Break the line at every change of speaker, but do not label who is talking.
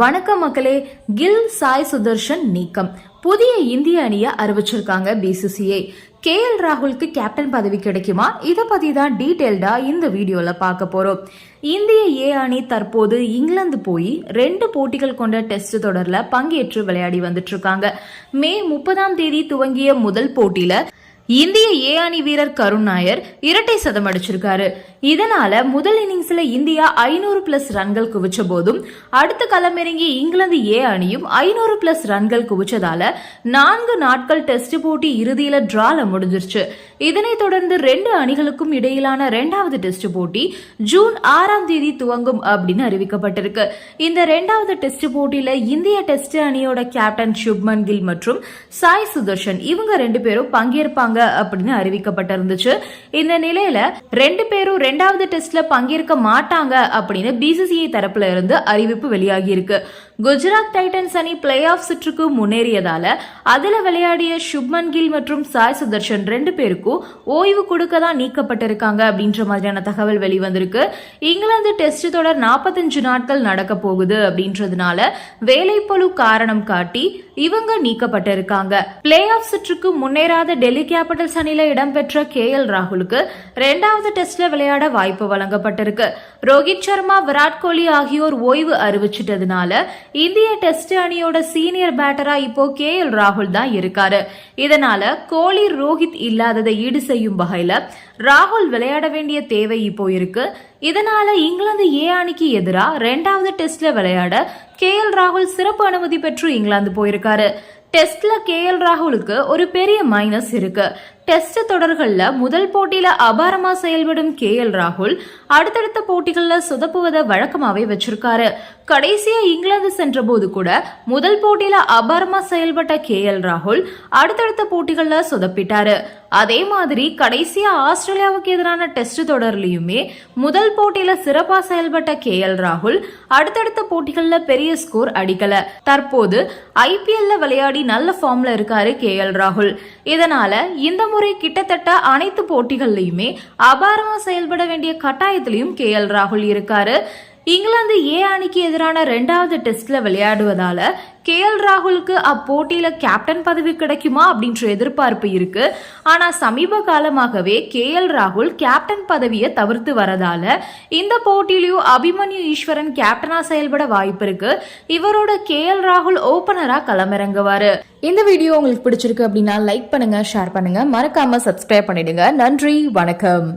வணக்கம் மக்களே கில் சாய் சுதர்ஷன் நீக்கம். புதிய இந்திய அணியை அறிவிச்சிருக்காங்க பிசிசிஐ கே எல் ராகுலுக்கு கேப்டன் பதவி கிடைக்குமா? இதை பத்தி தான் டீட்டெயில்டா இந்த வீடியோல பார்க்க போறோம். இந்திய ஏ அணி தற்போது இங்கிலாந்து போய் ரெண்டு போட்டிகள் கொண்ட டெஸ்ட் தொடர்ல பங்கேற்று விளையாடி வந்துட்டு இருக்காங்க. மே முப்பதாம் தேதி துவங்கிய முதல் போட்டியில இந்திய ஏ அணி வீரர் கருண் நாயர் இரட்டை சதம் அடிச்சிருக்காரு. இதனால முதல் இன்னிங்ஸ்ல இந்தியா ஐநூறு பிளஸ் ரன்கள் குவிச்ச போதும் அடுத்த களமிறங்கி இங்கிலாந்து ஏ அணியும் ஐநூறு பிளஸ் ரன்கள் குவிச்சதால நான்கு நாட்கள் டெஸ்ட் போட்டி இறுதியில டிரால முடிஞ்சிருச்சு. இதனைத் தொடர்ந்து ரெண்டு அணிகளுக்கும் இடையிலான இரண்டாவது டெஸ்ட் போட்டி ஜூன் ஆறாம் தேதி துவங்கும் அப்படின்னு அறிவிக்கப்பட்டிருக்கு. இந்த இரண்டாவது டெஸ்ட் போட்டியில இந்திய டெஸ்ட் அணியோட கேப்டன் சுப்மன் கில் மற்றும் சாய் சுதர்ஷன் இவங்க ரெண்டு பேரும் பங்கேற்பாங்க அப்படின்னு அறிவிக்கப்பட்டிருந்துச்சு. இந்த நிலையில ரெண்டு பேரும் ரெண்டாவது டெஸ்ட்ல பங்கேற்க மாட்டாங்க அப்படின்னு பிசிசிஐ தரப்புல இருந்து அறிவிப்பு வெளியாகி இருக்கு குஜராத் டைட்டன்ஸ் அணி பிளே ஆஃப் சுற்றுக்கு முன்னேறியதால அதுல விளையாடிய சுப்மன் கில் மற்றும் சாய் சுதர்ஷன் ரெண்டு பேருக்கும் ஓய்வு கொடுக்க தான் நீக்கப்பட்டிருக்காங்க அப்படின்ற மாதிரியான தகவல் வெளிவந்திருக்கு. இங்கிலாந்து டெஸ்ட் தொடர் நாற்பத்தஞ்சு நாட்கள் நடக்க போகுது அப்படின்றதுனால வேலைப்பழு காரணம் காட்டி இவங்க நீக்கப்பட்டிருக்காங்க. பிளே ஆஃப் சுற்றுக்கு முன்னேறாத டெல்லி கேபிட்டல்ஸ் அணியில இடம்பெற்ற கே எல் ராகுலுக்கு இரண்டாவது டெஸ்ட்ல விளையாட வாய்ப்பு வழங்கப்பட்டிருக்கு. ரோஹித் சர்மா விராட் கோலி ஆகியோர் ஓய்வு அறிவிச்சிட்டதுனால இந்திய டெஸ்ட் அணியோட சீனியர் பேட்டரா இப்போ கே எல் ராகுல் தான் இருக்காரு. இதனால கோலி ரோஹித் இல்லாததை ஈடு செய்யும் வகையில ராகுல் விளையாட வேண்டிய தேவை இப்போ இருக்கு. இதனால இங்கிலாந்து ஏ அணிக்கு எதிராக ரெண்டாவது டெஸ்ட்ல விளையாட கே எல் ராகுல் சிறப்பு அனுமதி பெற்று இங்கிலாந்து போயிருக்காரு. டெஸ்ட்ல கே எல் ராகுலுக்கு ஒரு பெரிய மைனஸ் இருக்கு. டெஸ்ட் தொடர்களில் முதல் போட்டியில அபாரமா செயல்படும் கே எல் ராகுல் அடுத்தடுத்த போட்டிகளில் சொதப்புவதை வழக்கமாவே வச்சிருக்காரு. கடைசியா இங்கிலாந்து சென்ற போது கூட முதல் போட்டியில அபாரமா செயல்பட்ட கே எல் ராகுல் அடுத்தடுத்த போட்டிகளில் சொதப்பிட்டாரு. அதே மாதிரி கடைசியா ஆஸ்திரேலியாவுக்கு எதிரான டெஸ்ட் தொடர்லயுமே முதல் போட்டியில சிறப்பா செயல்பட்ட கே எல் ராகுல் அடுத்தடுத்த போட்டிகளில் பெரிய ஸ்கோர் அடிக்கல. தற்போது ஐபிஎல்ல விளையாடி நல்ல ஃபார்ம்ல இருக்காரு கே எல் ராகுல். இதனால இந்த முறை கிட்டத்தட்ட அனைத்து போட்டிகள்லையுமே அபாரமா செயல்பட வேண்டிய கட்டாயத்திலையும் கே எல் ராகுல் இருக்காரு. இங்கிலாந்து ஏ அணிக்கு எதிரான ரெண்டாவது டெஸ்ட்ல விளையாடுவதால கே எல் ராகுலுக்கு அப்போட்டியில கேப்டன் பதவி கிடைக்குமா அப்படின்ற எதிர்பார்ப்பு இருக்கு. ஆனா சமீப காலமாகவே கே எல் ராகுல் கேப்டன் பதவியை தவிர்த்து வரதால இந்த போட்டியிலையும் அபிமன்யு ஈஸ்வரன் கேப்டனா செயல்பட வாய்ப்பு இருக்கு. இவரோட கே எல் ராகுல் ஓபனரா களமிறங்குவாரு. இந்த வீடியோ உங்களுக்கு பிடிச்சிருக்கு அப்படின்னா லைக் பண்ணுங்க ஷேர் பண்ணுங்க. மறக்காம சப்ஸ்கிரைப் பண்ணிடுங்க. நன்றி வணக்கம்.